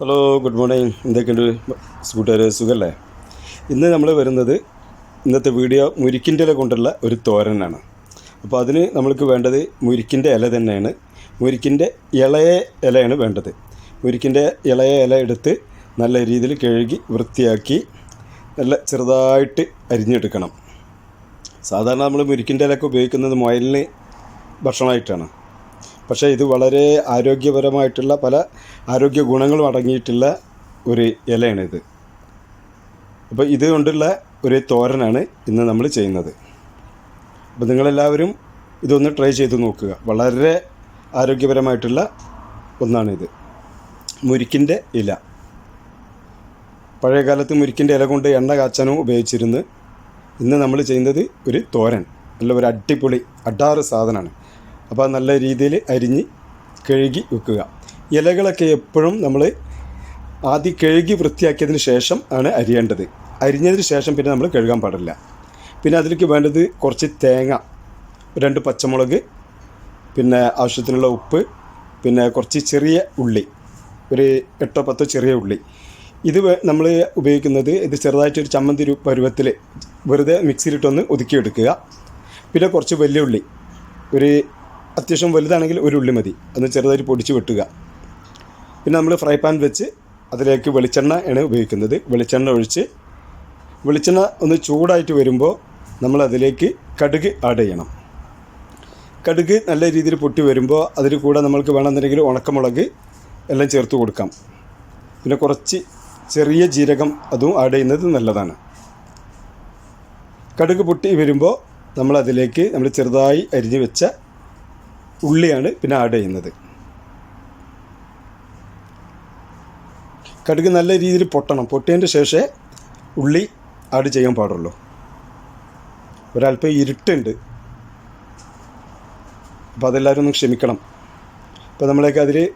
Hello good morning എന്തൊക്കെയുണ്ട്? സ്കൂട്ടുകാർ സുഖമല്ലേ ഇന്ന് നമ്മൾ വരുന്നത് ഇന്നത്തെ വീഡിയോ മുരിക്കിന്റെ ഇല കൊണ്ടുള്ള ഒരു തോരനാണ്. അപ്പോൾ അതിന് നമ്മൾക്ക് വേണ്ടത് മുരിക്കിന്റെ ഇല തന്നെയാണ്. മുരിക്കിന്റെ ഇളയ ഇലയാണ് വേണ്ടത്. മുരിക്കിന്റെ ഇളയ ഇല എടുത്ത് നല്ല രീതിയിൽ കഴുകി വൃത്തിയാക്കി നല്ല ചെറുതായിട്ട് അരിഞ്ഞെടുക്കണം. സാധാരണ നമ്മൾ മുരിക്കിന്റെ ഇലയൊക്കെ ഉപയോഗിക്കുന്നത് മുയലിന് ഭക്ഷണമായിട്ടാണ്. പക്ഷേ ഇത് വളരെ ആരോഗ്യപരമായിട്ടുള്ള പല ആരോഗ്യ ഗുണങ്ങളും അടങ്ങിയിട്ടുള്ള ഒരു ഇലയാണിത് അപ്പോൾ ഇത് കൊണ്ടുള്ള ഒരു തോരനാണ് ഇന്ന് നമ്മൾ ചെയ്യുന്നത്. അപ്പോൾ നിങ്ങളെല്ലാവരും ഇതൊന്ന് ട്രൈ ചെയ്ത് നോക്കുക. വളരെ ആരോഗ്യപരമായിട്ടുള്ള ഒന്നാണിത് മുരിക്കിന്റെ ഇല. പഴയകാലത്ത് മുരിക്കിന്റെ ഇല കൊണ്ട് എണ്ണ കാച്ചാനും ഉപയോഗിച്ചിരുന്നു. ഇന്ന് നമ്മൾ ചെയ്യുന്നത് ഒരു തോരൻ. അല്ല ഒരു അടിപൊളി അഡാറ് സാധനമാണ്. അപ്പോൾ നല്ല രീതിയിൽ അരിഞ്ഞ് കഴുകി വെക്കുക. ഇലകളൊക്കെ എപ്പോഴും നമ്മൾ ആദ്യം കഴുകി വൃത്തിയാക്കിയതിന് ശേഷം ആണ് അരിയേണ്ടത്. അരിഞ്ഞതിന് ശേഷം പിന്നെ നമ്മൾ കഴുകാൻ പാടില്ല. പിന്നെ അതിലേക്ക് വേണ്ടത് കുറച്ച് തേങ്ങ രണ്ട് പച്ചമുളക് പിന്നെ ആവശ്യത്തിനുള്ള ഉപ്പ് പിന്നെ കുറച്ച് ചെറിയ ഉള്ളി ഒരു എട്ടോ പത്തോ ചെറിയ ഉള്ളി. ഇത് നമ്മൾ ഉപയോഗിക്കുന്നത് ഇത് ചെറുതായിട്ട് ഒരു ചമ്മന്തി പരുവത്തിൽ വെറുതെ മിക്സിയിലിട്ടൊന്ന് ഒതുക്കിയെടുക്കുക. പിന്നെ കുറച്ച് വലിയ ഉള്ളി ഒരു അത്യാവശ്യം വലുതാണെങ്കിൽ ഒരു ഉള്ളി മതി. അത് ചെറുതായി പൊടിച്ച് വെട്ടുക. പിന്നെ നമ്മൾ ഫ്രൈ പാൻ വെച്ച് അതിലേക്ക് വെളിച്ചെണ്ണ ആണ് ഉപയോഗിക്കുന്നത്. വെളിച്ചെണ്ണ ഒഴിച്ച് വെളിച്ചെണ്ണ ഒന്ന് ചൂടായിട്ട് വരുമ്പോൾ നമ്മൾ അതിലേക്ക് കടുക് ആഡ് ചെയ്യണം. കടുക് നല്ല രീതിയിൽ പൊട്ടി വരുമ്പോൾ അതിൽ കൂടെ നമ്മൾക്ക് വേണമെന്നുണ്ടെങ്കിൽ ഉണക്കമുളക് എല്ലാം ചേർത്ത് കൊടുക്കാം. പിന്നെ കുറച്ച് ചെറിയ ജീരകം അതും ആഡ് ചെയ്യുന്നത് നല്ലതാണ്. കടുക് പൊട്ടി വരുമ്പോൾ നമ്മൾ അതിലേക്ക് നമ്മൾ ചെറുതായി അരിഞ്ഞു വെച്ച ഉള്ളിയാണ് പിന്നെ ആഡ് ചെയ്യുന്നത്. കടുക് നല്ല രീതിയിൽ പൊട്ടണം. പൊട്ടിയതിന്റെ ശേഷമേ ഉള്ളി ആഡ് ചെയ്യാൻ പാടുള്ളൂ. ഒരല്പം ഇരുട്ടുണ്ട്. അപ്പോൾ അതെല്ലാവരും ഒന്ന് ക്ഷമിക്കണം. അപ്പോൾ നമ്മളേക്ക് അതിൽ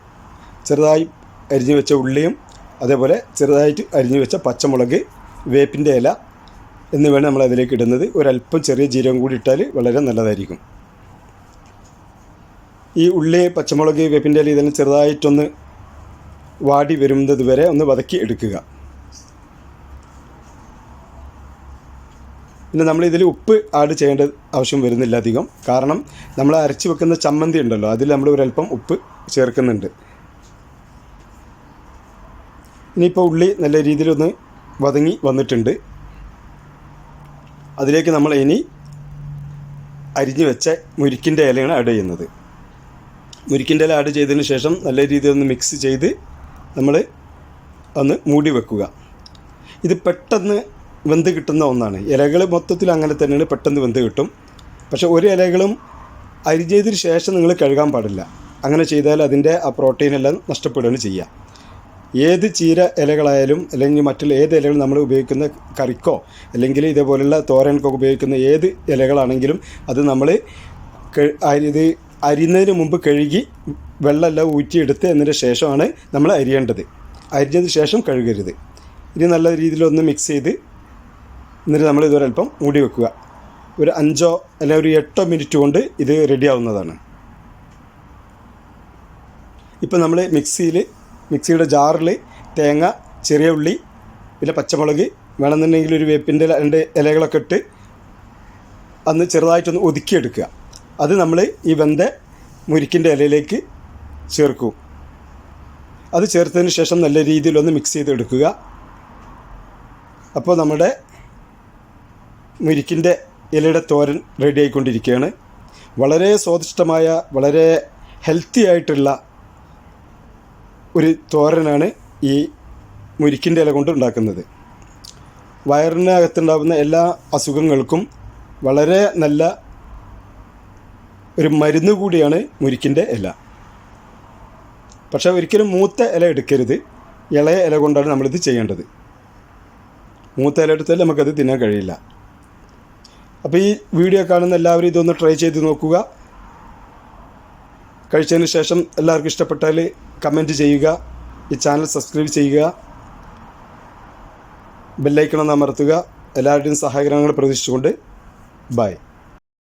ചെറുതായി അരിഞ്ഞു വെച്ച ഉള്ളിയും അതേപോലെ ചെറുതായിട്ട് അരിഞ്ഞു വെച്ച പച്ചമുളക് വേപ്പിന്റെ ഇല എന്നിവയാണ് നമ്മൾ അതിലേക്ക് ഇടുന്നത്. ഒരല്പം ചെറിയ ജീരകം കൂടി ഇട്ടാൽ വളരെ നല്ലതായിരിക്കും. ഈ ഉള്ളി പച്ചമുളക് വേപ്പിന്റെ ഇല ഇതിനെ ചെറുതായിട്ടൊന്ന് വാടി വരുന്നത് വരെ ഒന്ന് വതക്കി എടുക്കുക. പിന്നെ നമ്മൾ ഇതിൽ ഉപ്പ് ആഡ് ചെയ്യേണ്ട ആവശ്യം വരുന്നില്ല അധികം. കാരണം നമ്മൾ അരച്ച് വെക്കുന്ന ചമ്മന്തി ഉണ്ടല്ലോ അതിൽ നമ്മൾ ഒരല്പം ഉപ്പ് ചേർക്കുന്നുണ്ട്. ഇനിയിപ്പോൾ ഉള്ളി നല്ല രീതിയിലൊന്ന് വതങ്ങി വന്നിട്ടുണ്ട്. അതിലേക്ക് നമ്മൾ ഇനി അരിഞ്ഞു വെച്ച മുരിക്കിന്റെ ഇലയാണ് ആഡ് ചെയ്യുന്നത്. മുരിക്കിന്റെ ഇല ആഡ് ചെയ്തതിന് ശേഷം നല്ല രീതിയിൽ ഒന്ന് മിക്സ് ചെയ്ത് നമ്മൾ ഒന്ന് മൂടി വെക്കുക. ഇത് പെട്ടെന്ന് വെന്ത് കിട്ടുന്ന ഒന്നാണ്. ഇലകൾ മൊത്തത്തിൽ അങ്ങനെ തന്നെയാണ് പെട്ടെന്ന് വെന്ത് കിട്ടും. പക്ഷേ ഒരു ഇലകളും അരിഞ്ഞതിന് ശേഷം നിങ്ങൾ കഴുകാൻ പാടില്ല. അങ്ങനെ ചെയ്താൽ അതിന്റെ ആ പ്രോട്ടീൻ എല്ലാം നഷ്ടപ്പെടുകയാണ് ചെയ്യുക. ഏത് ചീര ഇലകളായാലും അല്ലെങ്കിൽ മറ്റുള്ള ഏത് ഇലകൾ നമ്മൾ ഉപയോഗിക്കുന്ന കറിക്കോ അല്ലെങ്കിൽ ഇതേപോലുള്ള തോരനൊക്കെ ഉപയോഗിക്കുന്ന ഏത് ഇലകളാണെങ്കിലും അത് നമ്മൾ ഇത് അരിയുന്നതിന് മുമ്പ് കഴുകി വെള്ളമെല്ലാം ഊറ്റിയെടുത്ത് എന്നതിന് ശേഷമാണ് നമ്മൾ അരിയേണ്ടത്. അരിഞ്ഞതിന് ശേഷം കഴുകരുത്. ഇനി നല്ല രീതിയിലൊന്ന് മിക്സ് ചെയ്ത് എന്നിട്ട് നമ്മൾ ഇതൊരല്പം മൂടി വെക്കുക. ഒരു അഞ്ചോ അല്ലെങ്കിൽ ഒരു എട്ടോ മിനിറ്റ് കൊണ്ട് ഇത് റെഡിയാവുന്നതാണ് ഇപ്പം നമ്മൾ മിക്സിയിൽ മിക്സിയുടെ ജാറിൽ തേങ്ങ ചെറിയ ഉള്ളി പിന്നെ പച്ചമുളക് വേണമെന്നുണ്ടെങ്കിൽ ഒരു വേപ്പിന്റെ രണ്ട് ഇലകളൊക്കെ ഇട്ട് അന്ന് ചെറുതായിട്ടൊന്ന് ഒതുക്കിയെടുക്കുക. അത് നമ്മൾ ഈ വെന്ത മുരിക്കിന്റെ ഇലയിലേക്ക് ചേർക്കും. അത് ചേർത്തതിന് ശേഷം നല്ല രീതിയിലൊന്ന് മിക്സ് ചെയ്തെടുക്കുക. അപ്പോൾ നമ്മുടെ മുരിക്കിന്റെ ഇലയുടെ തോരൻ റെഡി ആയിക്കൊണ്ടിരിക്കുകയാണ്. വളരെ സ്വാദിഷ്ടമായ വളരെ ഹെൽത്തി ആയിട്ടുള്ള ഒരു തോരനാണ് ഈ മുരിക്കിന്റെ ഇല കൊണ്ട് ഉണ്ടാക്കുന്നത്. വയറിനകത്തുണ്ടാകുന്ന എല്ലാ അസുഖങ്ങൾക്കും വളരെ നല്ല ഒരു മരുന്ന് കൂടിയാണ് മുരിക്കിന്റെ ഇല. പക്ഷേ ഒരിക്കലും മൂത്ത ഇല എടുക്കരുത്. ഇളയ ഇല കൊണ്ടാണ് നമ്മളിത് ചെയ്യേണ്ടത്. മൂത്ത ഇല എടുത്താൽ നമുക്കത് തിന്നാൻ കഴിയില്ല. അപ്പോൾ ഈ വീഡിയോ കാണുന്ന എല്ലാവരും ഇതൊന്ന് ട്രൈ ചെയ്ത് നോക്കുക. കഴിച്ചതിന് ശേഷം എല്ലാവർക്കും ഇഷ്ടപ്പെട്ടാൽ കമന്റ് ചെയ്യുക. ഈ ചാനൽ സബ്സ്ക്രൈബ് ചെയ്യുക. ബെല്ലൈക്കണം അമർത്തുക. എല്ലാവരുടെയും സഹകരണങ്ങൾ പ്രതീക്ഷിച്ചുകൊണ്ട് ബൈ.